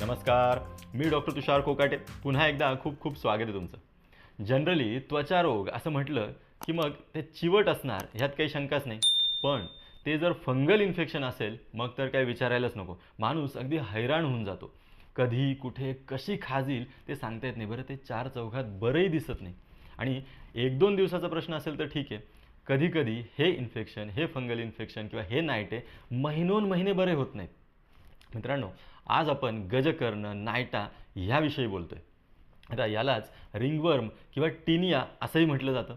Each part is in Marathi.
नमस्कार मी डॉक्टर तुषार कोकाटे. पुन्हा एकदा खूप खूप स्वागत आहे तुमचं. जनरली त्वचारोग असं म्हटलं की मग ते चिवट असणार ह्यात काही शंकाच नाही. पण ते जर फंगल इन्फेक्शन असेल मग तर काही विचारायलाच नको. माणूस अगदी हैराण होऊन जातो. कधी कुठे कशी खाजील ते सांगता येत नाही. बरं ते चार चौघात बरंही दिसत नाही. आणि एक दोन दिवसाचा प्रश्न असेल तर ठीक आहे. कधी कधी हे इन्फेक्शन हे फंगल इन्फेक्शन किंवा हे नायटे महिनोन महिने बरे होत नाहीत. मित्रांनो आज आपण गजकर्ण नायटा ह्याविषयी बोलतोय. आता यालाच रिंगवर्म किंवा टिनिया असंही म्हटलं जातं.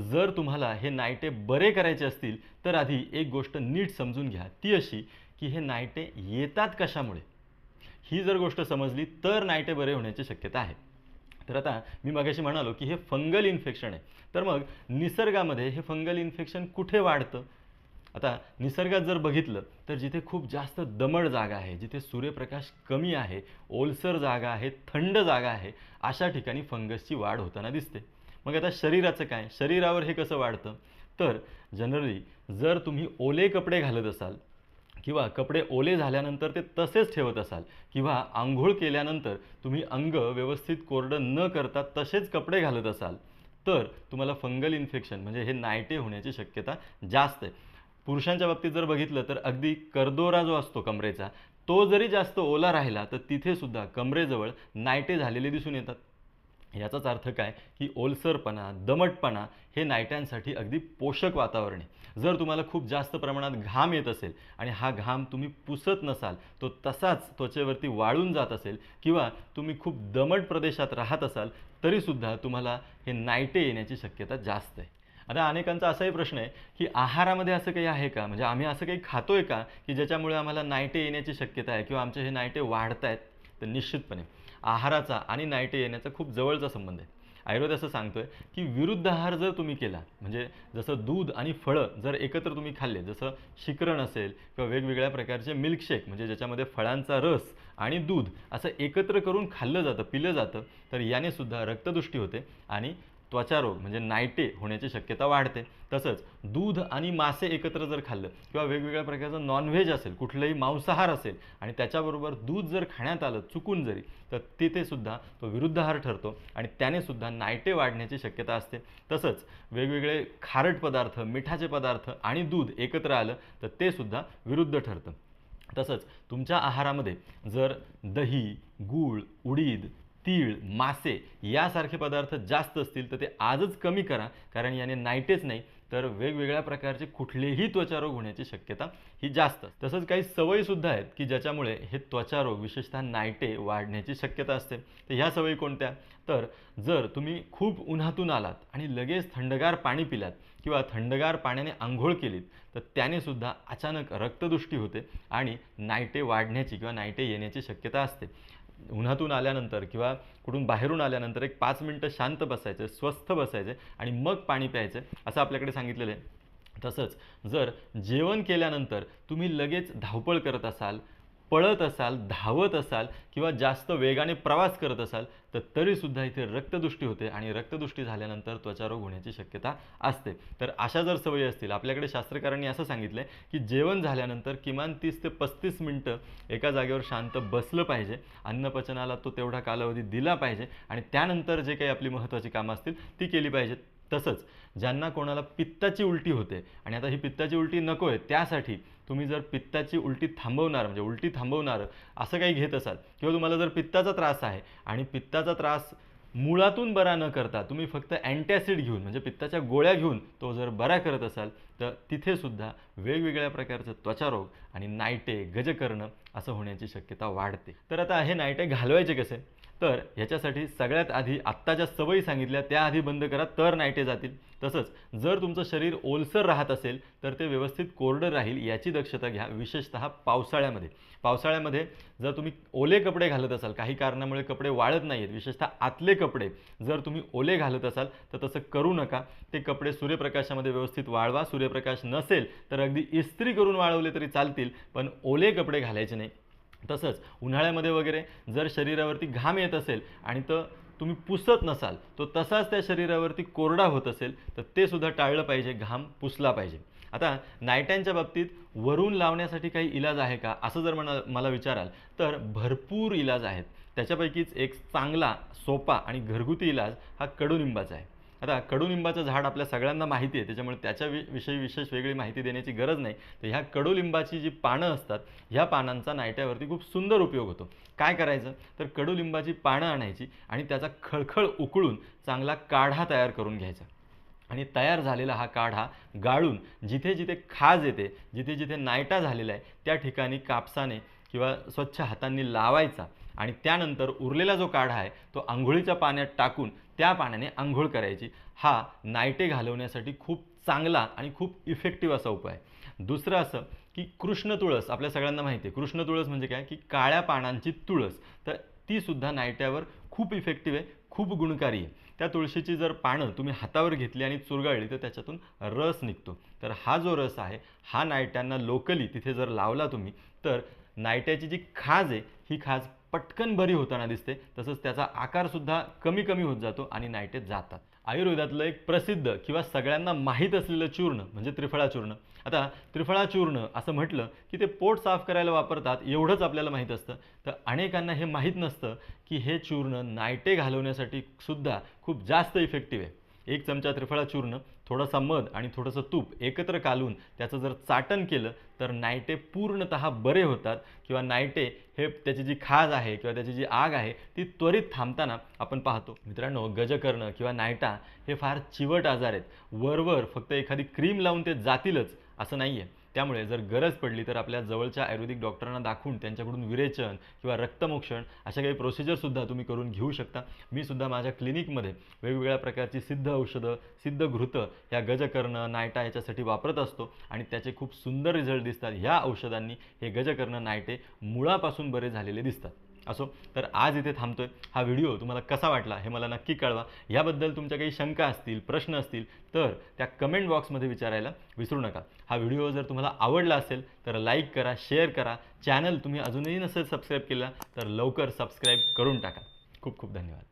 जर तुम्हाला हे नायटे बरे करायचे असतील तर आधी एक गोष्ट नीट समजून घ्या. ती अशी की हे नायटे येतात कशामुळे? ही जर गोष्ट समजली तर नायटे बरे होण्याची शक्यता आहे. तर आता मी मगाशी म्हणालो की हे फंगल इन्फेक्शन आहे. तर मग निसर्गामध्ये हे फंगल इन्फेक्शन कुठे वाढतं? आता निसर्गात जर बघितलं तर जिथे खूप जास्त दमट जागा आहे जिथे सूर्यप्रकाश कमी आहे ओलसर जागा आहे थंड जागा आहे अशा ठिकाणी फंगसची वाढ होताना दिसते. मग आता शरीराचं काय? शरीरावर हे कसं वाढतं? तर जनरली जर तुम्ही ओले कपडे घालत असाल किंवा कपडे ओले झाल्यानंतर ते तसेच ठेवत असाल किंवा आंघोळ केल्यानंतर तुम्ही अंग व्यवस्थित कोरडं न करता तसेच कपडे घालत असाल तर तुम्हाला फंगल इन्फेक्शन म्हणजे हे नायटे होण्याची शक्यता जास्त आहे. पुरुषांच्या बाबतीत जर बघितलं तर अगदी करदोरा जो असतो कमरेचा तो जरी जास्त ओला राहिला तर तिथेसुद्धा कमरेजवळ नायटे झालेले दिसून येतात. याचाच अर्थ काय? की ओलसरपणा दमटपणा हे नायट्यांसाठी अगदी पोषक वातावरण आहे. जर तुम्हाला खूप जास्त प्रमाणात घाम येत असेल आणि हा घाम तुम्ही पुसत नसाल तो तसाच त्वचेवरती वाळून जात असेल किंवा तुम्ही खूप दमट प्रदेशात राहत असाल तरीसुद्धा तुम्हाला हे नायटे येण्याची शक्यता जास्त आहे. आता अनेकांचा असाही प्रश्न आहे की आहारामध्ये असं काही आहे का? म्हणजे आम्ही असं काही खातोय का? की ज्याच्यामुळे आम्हाला नायटे येण्याची शक्यता आहे किंवा आमचे हे नायटे वाढत आहेत तर निश्चितपणे आहाराचा आणि नायटे येण्याचा खूप जवळचा संबंध आहे. आयुर्वेद असं सांगतोय की विरुद्ध आहार जर तुम्ही केला म्हणजे जसं दूध आणि फळं जर एकत्र तुम्ही खाल्ले जसं शिकरण असेल किंवा वेगवेगळ्या प्रकारचे मिल्कशेक म्हणजे ज्याच्यामध्ये फळांचा रस आणि दूध असं एकत्र करून खाल्लं जातं पिलं जातं तर याने सुद्धा रक्तदृष्टी होते आणि त्वचारोग म्हणजे नायटे होण्याची शक्यता वाढते. तसंच दूध आणि मासे एकत्र जर खाल्लं किंवा वेगवेगळ्या प्रकारचं नॉनव्हेज असेल कुठलंही मांसाहार असेल आणि त्याच्याबरोबर दूध जर खाण्यात आलं चुकून जरी तर तिथे सुद्धा तो विरुद्ध आहार ठरतो आणि त्याने सुद्धा नायटे वाढण्याची शक्यता असते. तसंच वेगवेगळे खारट पदार्थ मिठाचे पदार्थ आणि दूध एकत्र आलं तर ते सुद्धा विरुद्ध ठरतं. तसंच तुमच्या आहारामध्ये जर दही गूळ उडीद तीळ मासे यासारखे पदार्थ जास्त असतील तर ते आजच कमी करा. कारण याने नाईटेच नाही तर वेगवेगळ्या प्रकारचे कुठलेही त्वचारोग होण्याची शक्यता ही जास्त तसंच काही सवयीसुद्धा आहेत की ज्याच्यामुळे हे त्वचारोग विशेषतः नायटे वाढण्याची शक्यता असते. तर ह्या सवयी कोणत्या? तर जर तुम्ही खूप उन्हातून आलात आणि लगेच थंडगार पाणी पिलात किंवा थंडगार पाण्याने आंघोळ केलीत तर त्याने सुद्धा अचानक रक्तदृष्टी होते आणि नायटे वाढण्याची किंवा नायटे येण्याची शक्यता असते. उन्हातून आल्यानंतर किंवा कुठून बाहेरून आल्यानंतर एक पाच मिनटं शांत बसायचं स्वस्थ बसायचे आणि मग पाणी प्यायचं असं आपल्याकडे सांगितलेलं आहे. तसंच जर जेवण केल्यानंतर तुम्ही लगेच धावपळ करत असाल पळत असाल धावत असाल किंवा जास्त वेगाने प्रवास करत असाल तर तरीसुद्धा इथे रक्तदृष्टी होते आणि रक्तदृष्टी झाल्यानंतर त्वचारोग होण्याची शक्यता असते. तर अशा जर सवयी असतील आपल्याकडे शास्त्रकारांनी असं सांगितलं आहे की जेवण झाल्यानंतर किमान तीस ते पस्तीस मिनटं एका जागेवर शांत बसलं पाहिजे अन्नपचनाला तो तेवढा कालावधी दिला पाहिजे आणि त्यानंतर जे काही आपली महत्त्वाची कामं असतील ती केली पाहिजेत. तसंच ज्यांना कोणाला पित्ताची उलटी होते आणि आता ही पित्ताची उलटी नको आहे त्यासाठी तुम्ही जर पित्ताची उलटी थांबवणार म्हणजे उलटी थांबवणार असं काही घेत असाल किंवा तुम्हाला जर पित्ताचा त्रास आहे आणि पित्ताचा त्रास मुळातून बरा न करता तुम्ही फक्त अँटॅसिड घेऊन म्हणजे पित्ताच्या गोळ्या घेऊन तो जर बरा करत असाल तर तिथेसुद्धा वेगवेगळ्या प्रकारचं त्वचारोग आणि नायटे गजकर्ण असं होण्याची शक्यता वाढते. तर आता हे नायटे घालवायचे कसे? तर ह्याच्यासाठी सगळ्यात आधी आत्ता ज्या सवयी सांगितल्या त्या आधी बंद करा तर नायटे जातील. तसंच जर तुमचं शरीर ओलसर राहत असेल तर ते व्यवस्थित कोरडं राहील याची दक्षता घ्या विशेषतः पावसाळ्यामध्ये. पावसाळ्यामध्ये जर तुम्ही ओले कपडे घालत असाल काही कारणामुळे कपडे वाळत नाही आहेत विशेषतः आतले कपडे जर तुम्ही ओले घालत असाल तर तसं करू नका. ते कपडे सूर्यप्रकाशामध्ये व्यवस्थित वाळवा सूर्यप्रकाश नसेल तर अगदी इस्त्री करून वाळवले तरी चालतील पण ओले कपडे घालायचे नाही. तसंच उन्हाळ्यामध्ये वगैरे जर शरीरावरती घाम येत असेल आणि तर तुम्ही पुसत नसाल तो तसाच त्या शरीरावरती कोरडा होत असेल तर ते सुद्धा टाळलं पाहिजे घाम पुसला पाहिजे. आता नायट्यांच्या बाबतीत वरून लावण्यासाठी काही इलाज आहे का? असं जर म्हणा मला विचाराल तर भरपूर इलाज आहेत. त्याच्यापैकीच एक चांगला सोपा आणि घरगुती इलाज हा कडुनिंबाचा आहे. आता कडुलिंबाचं झाड आपल्या सगळ्यांना माहिती आहे त्याच्यामुळे त्याच्या वि विषयी विशेष वेगळी माहिती देण्याची गरज नाही. तर ह्या कडुलिंबाची जी पानं असतात ह्या पानांचा नायट्यावरती खूप सुंदर उपयोग होतो. काय करायचं? तर कडुलिंबाची पानं आणायची आणि त्याचा खळखळ उकळून चांगला काढा तयार करून घ्यायचा. आणि तयार झालेला हा काढा गाळून जिथे जिथे खाज येते जिथे जिथे नायटा झालेला आहे त्या ठिकाणी कापसाने किंवा स्वच्छ हातांनी लावायचा आणि त्यानंतर उरलेला जो काढा आहे तो आंघोळीच्या पाण्यात टाकून त्या पाण्याने आंघोळ करायची हा नायटे घालवण्यासाठी खूप चांगला आणि खूप इफेक्टिव्ह असा उपाय आहे. दुसरं असं की कृष्ण तुळस आपल्या सगळ्यांना माहिती आहे कृष्ण तुळस म्हणजे काय? की काळ्या पानांची तुळस. तर ती सुद्धा नायट्यावर खूप इफेक्टिव्ह आहे खूप गुणकारी आहे. त्या तुळशीची जर पानं तुम्ही हातावर घेतली आणि चुरगाळली तर त्याच्यातून रस निघतो. तर हा जो रस आहे हा नायट्यांना लोकली तिथे जर लावला तुम्ही तर नायट्याची जी खाज आहे ही खाज पटकन बरी होताना दिसते. तसंच त्याचा आकारसुद्धा कमी कमी होत जातो आणि नायटे जातात. आयुर्वेदातलं एक प्रसिद्ध किंवा सगळ्यांना माहीत असलेलं चूर्ण म्हणजे त्रिफळा चूर्ण. आता त्रिफळा चूर्ण असं म्हटलं की ते पोट साफ करायला वापरतात एवढंच आपल्याला माहीत असतं. तर अनेकांना हे माहीत नसतं की हे चूर्ण नायटे घालवण्यासाठी सुद्धा खूप जास्त इफेक्टिव्ह आहे. एक चमचा त्रिफळा चूर्ण थोडासा मध आणि थोडंसं तूप एकत्र कालून त्याचं जर चाटण केलं तर नायटे पूर्णतः बरे होतात किंवा नायटे हे त्याची जी खाज आहे किंवा त्याची जी आग आहे ती त्वरित थांबताना आपण पाहतो. मित्रांनो गजकर्ण किंवा नायटा हे फार चिवट आजार आहेत. वरवर फक्त एखादी क्रीम लावून ते जातीलच असं नाही आहे त्यामुळे जर गरज पडली तर आपल्या जवळच्या आयुर्वेदिक डॉक्टरांना दाखवून त्यांच्याकडून विरेचन किंवा रक्तमोक्षण अशा काही प्रोसिजरसुद्धा तुम्ही करून घेऊ शकता. मी सुद्धा माझ्या क्लिनिकमध्ये वेगवेगळ्या प्रकारची सिद्ध औषधं सिद्ध घृतं ह्या गजकर्ण नायटा याच्यासाठी वापरत असतो आणि त्याचे खूप सुंदर रिझल्ट दिसतात. ह्या औषधांनी हे गजकर्ण नायटे मुळापासून बरे झालेले दिसतात. असो तर आज इथे थांबतोय. हा व्हिडिओ तुम्हाला कसा वाटला हे मला नक्की कळवा. याबद्दल तुमच्या काही शंका असतील प्रश्न असतील तर त्या कमेंट बॉक्समध्ये विचारायला विसरू नका. हा व्हिडिओ जर तुम्हाला आवडला असेल तर लाईक करा शेअर करा. चॅनल तुम्ही अजूनही नसेल सबस्क्राईब केला तर लवकर सबस्क्राईब करून टाका. खूप खूप धन्यवाद.